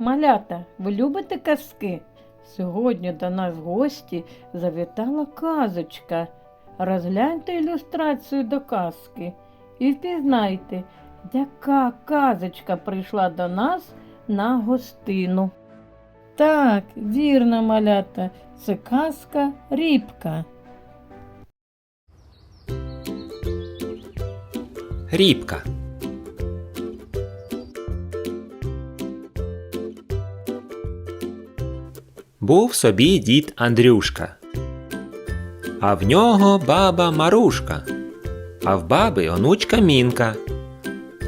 Малята, ви любите казки? Сьогодні до нас в гості завітала казочка. Розгляньте ілюстрацію до казки і впізнайте, яка казочка прийшла до нас на гостину. Так, вірно, малята, це казка Рібка. Рібка. Був собі дід Андрюшка, а в нього баба Марушка, а в баби онучка Мінка,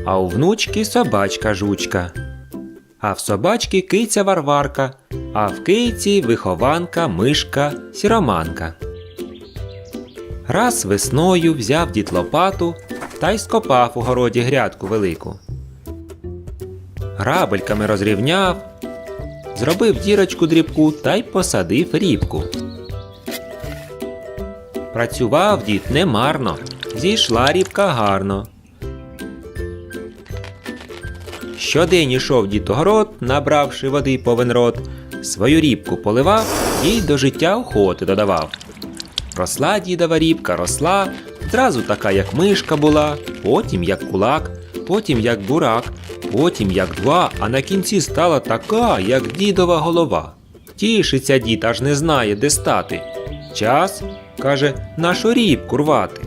а у внучки собачка жучка, а в собачки киця Варварка, а в киці вихованка мишка сіроманка. Раз весною взяв дід лопату та й скопав у городі грядку велику. Грабельками розрівняв, зробив дірочку дрібку та й посадив рібку. Працював дід немарно, зійшла рібка гарно. Щодень ішов дід у город, набравши води повен рот, свою рібку поливав і до життя охоти додавав. Росла дідова рібка, росла, зразу така, як мишка була, потім як кулак, потім як бурак, потім як два, а на кінці стала така, як дідова голова. Тішиться дід, аж не знає, де стати. Час, каже, нашу рібку рвати.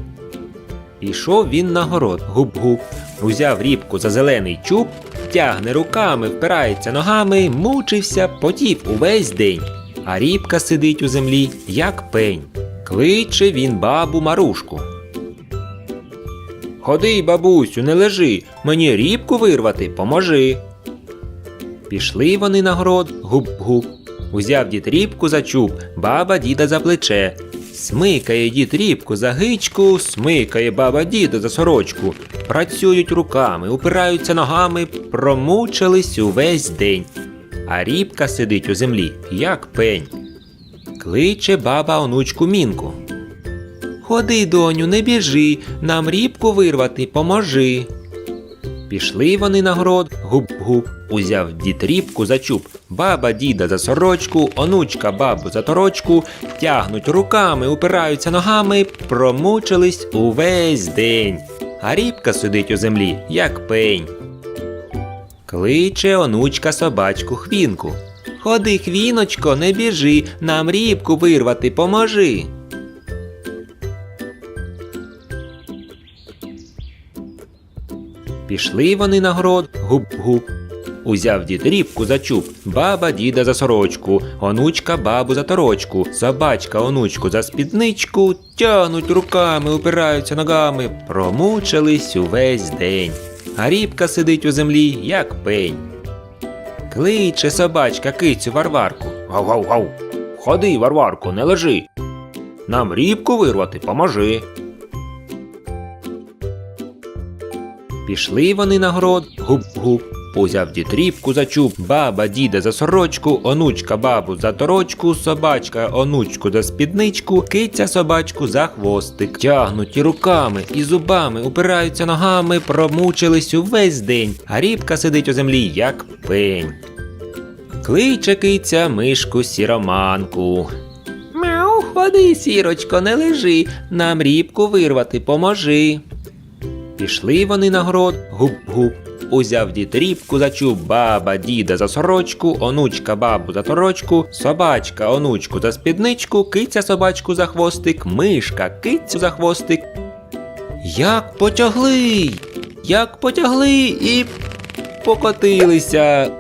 Пішов він на город, гуп-гуп, узяв рібку за зелений чуб, тягне руками, впирається ногами, мучився, потів увесь день. А рібка сидить у землі, як пень. Кличе він бабу Марушку. Ходи, бабусю, не лежи, мені рібку вирвати, поможи. Пішли вони на город, гуп-гуп. Узяв дід рібку за чуб, баба діда за плече. Смикає дід рібку за гичку, смикає баба діда за сорочку. Працюють руками, упираються ногами, промучились увесь день. А рібка сидить у землі, як пень. Кличе баба онучку мінку. Ходи, доню, не біжи, нам рібку вирвати, поможи. Пішли вони на город, гуп-гуп, узяв дід рібку за чуб, баба діда за сорочку, онучка бабу за торочку, тягнуть руками, упираються ногами, промучились увесь день. А рібка сидить у землі, як пень. Кличе онучка собачку хвінку. Ходи, хвіночко, не біжи, нам рібку вирвати, поможи. Пішли вони на город, гуп-гуп. Узяв дід рібку за чуб, баба діда за сорочку, онучка бабу за торочку, собачка онучку за спідничку, тянуть руками, упираються ногами, промучились увесь день. А рібка сидить у землі, як пень. Кличе собачка кицю Варварку. Гав-гав-гав. Ходи, Варварку, не лежи. Нам рібку вирвати, поможи. Пішли вони на город, гуп-гуп. Узяв дід рібку за чуб, баба діда за сорочку, онучка бабу за торочку, собачка онучку за спідничку, киця собачку за хвостик. Тягнуть і руками, і зубами, упираються ногами, промучились увесь день, а рібка сидить у землі, як пень. Кличе киця мишку сіроманку. Мяу, ходи, сірочко, не лежи, нам рібку вирвати, поможи. Пішли вони на город, гуп-гуп. Узяв дід рібку за чуб, баба діда за сорочку, онучка бабу за торочку, собачка онучку за спідничку, киця собачку за хвостик, мишка кицю за хвостик. Як потягли, як потягли і покотилися.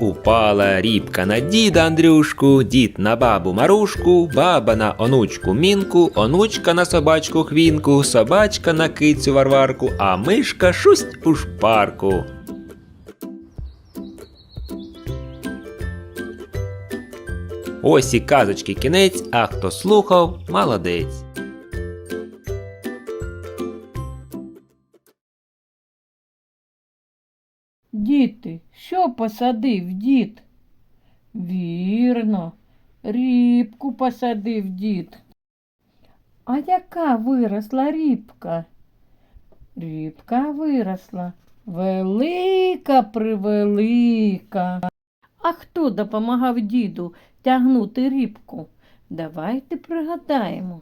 Упала рібка на діда Андрюшку, дід на бабу Марушку, баба на онучку Мінку, онучка на собачку Хвінку, собачка на кицю Варварку, а мишка шусть у шпарку. Ось і казочки кінець, а хто слухав, молодець. Діти, що посадив дід? Вірно, рібку посадив дід. А яка виросла рібка? Рібка виросла велика превелика. А хто допомагав діду тягнути рібку? Давайте пригадаємо.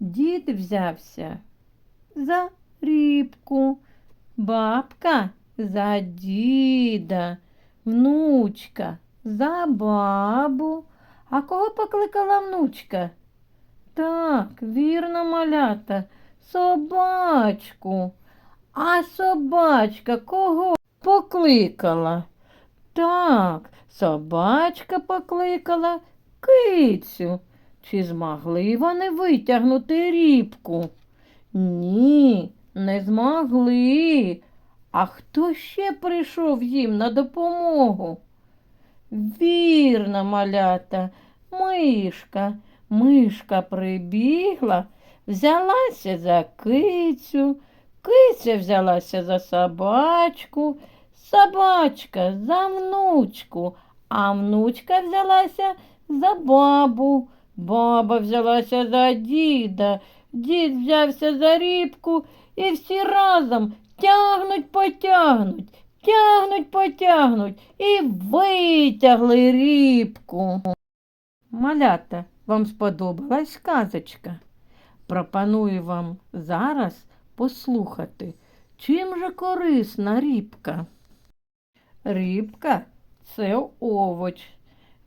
Дід взявся за рібку, бабка за діда, внучка за бабу. А кого покликала внучка? Так, вірно, малята, собачку. А собачка кого покликала? Так, собачка покликала кицю. Чи змогли вони витягнути рібку? Ні, не змогли. А хто ще прийшов їм на допомогу? Вірно, малята, мишка. Мишка прибігла, взялася за кицю, киця взялася за собачку, собачка за внучку, а внучка взялася за бабу, баба взялася за діда, дід взявся за рібку, і всі разом тягнуть, потягнуть, тягнуть, потягнуть і витягли рібку. Малята, вам сподобалась казочка? Пропоную вам зараз послухати, чим же корисна рібка. Рібка це овоч.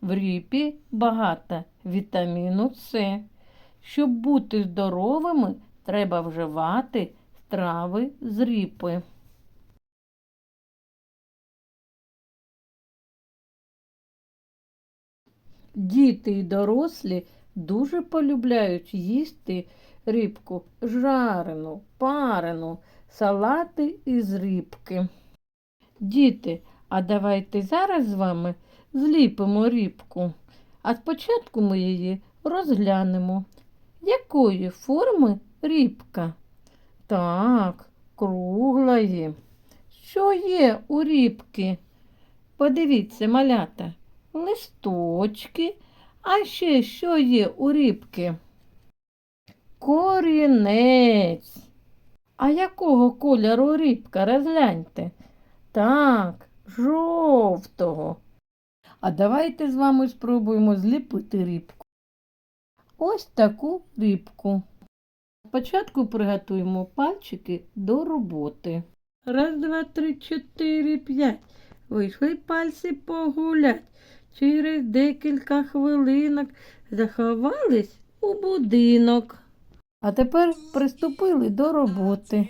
В ріпі багато вітаміну С. Щоб бути здоровими, треба вживати страви з ріпи. Діти і дорослі дуже полюбляють їсти рибку жарену, парену, салати із рибки. Діти, а давайте зараз з вами зліпимо рибку. А спочатку ми її розглянемо. Якої форми рибка? Так, круглої. Що є у рибки? Подивіться, малята листочки. А ще що є у рибки? Корінець. А якого кольору рибка, розгляньте? Так, жовтого. А давайте з вами спробуємо зліпити рибку. Ось таку рибку. Спочатку приготуємо пальчики до роботи. Раз, два, три, чотири, п'ять. Вийшли пальці погулять. Через декілька хвилинок заховались у будинок. А тепер приступили до роботи.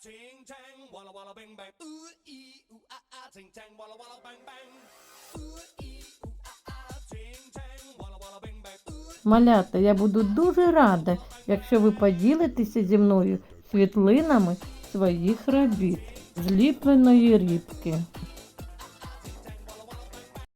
ting tang walla walla bang bang. Ooh ee ooh ah ah ting tang walla walla bang bang. Ooh ee ooh ah ah ting tang walla walla bang bang. Малята, я буду дуже рада, якщо ви поділитеся зі мною світлинами своїх робіт, зліпленої рібки.